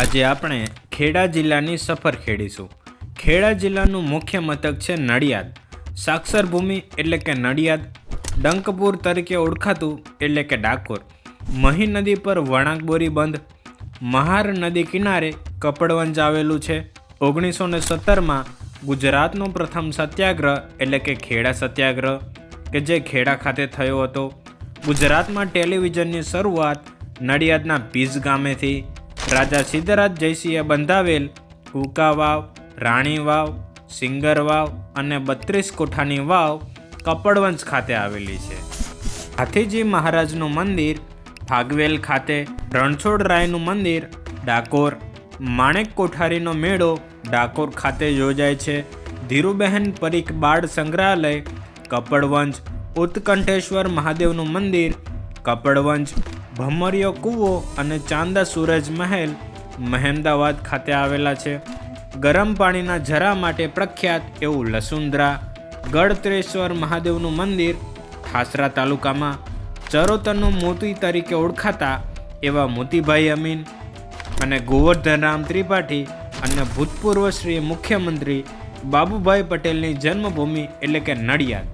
આજે આપણે ખેડા જિલ્લાની સફર ખેડીશું. ખેડા જિલ્લાનું મુખ્ય મથક છે નડિયાદ. સાક્ષર ભૂમિ એટલે કે નડિયાદ, ડંકપુર તરીકે ઓળખાતું એટલે કે ડાકોર. મહી નદી પર વણાકબોરી બંધ. મહાર નદી કિનારે કપડવંજ આવેલું છે. ઓગણીસો ને સત્તરમાં ગુજરાતનો પ્રથમ સત્યાગ્રહ એટલે કે ખેડા સત્યાગ્રહ, કે જે ખેડા ખાતે થયો હતો. ગુજરાતમાં ટેલિવિઝનની શરૂઆત નડિયાદના પીઝ ગામેથી રાજા સિદ્ધરાજ જયસિંહે બંધાવેલ હુકા વાવ રાણી વાવ સિંગર વાવ અને બત્રીસ કોઠાની વાવ કપડવંશ ખાતે આવેલી છે. હાથીજી મહારાજનું મંદિર ફાગવેલ ખાતે રણછોડ રાયનું મંદિર, ડાકોર માણેક કોઠારીનો મેળો ડાકોર ખાતે યોજાય છે. ધીરુબહેન પરીખ બાળ સંગ્રહાલય કપડવંશ ઉત્કંઠેશ્વર મહાદેવનું મંદિર, કપડવંજ ભમરિયો કૂવો અને ચાંદા સૂરજ મહેલ મહેમદાવાદ ખાતે આવેલા છે. ગરમ પાણીના ઝરા માટે પ્રખ્યાત એવું લસુંદ્રા ગળત્રેશ્વર મહાદેવનું મંદિર, ઠાસરા તાલુકામાં ચરોતરનું મોતી તરીકે ઓળખાતા એવા મોતીભાઈ અમીન અને ગોવર્ધનરામ ત્રિપાઠી અને ભૂતપૂર્વ શ્રી મુખ્યમંત્રી બાબુભાઈ પટેલની જન્મભૂમિ એટલે કે નડિયાદ.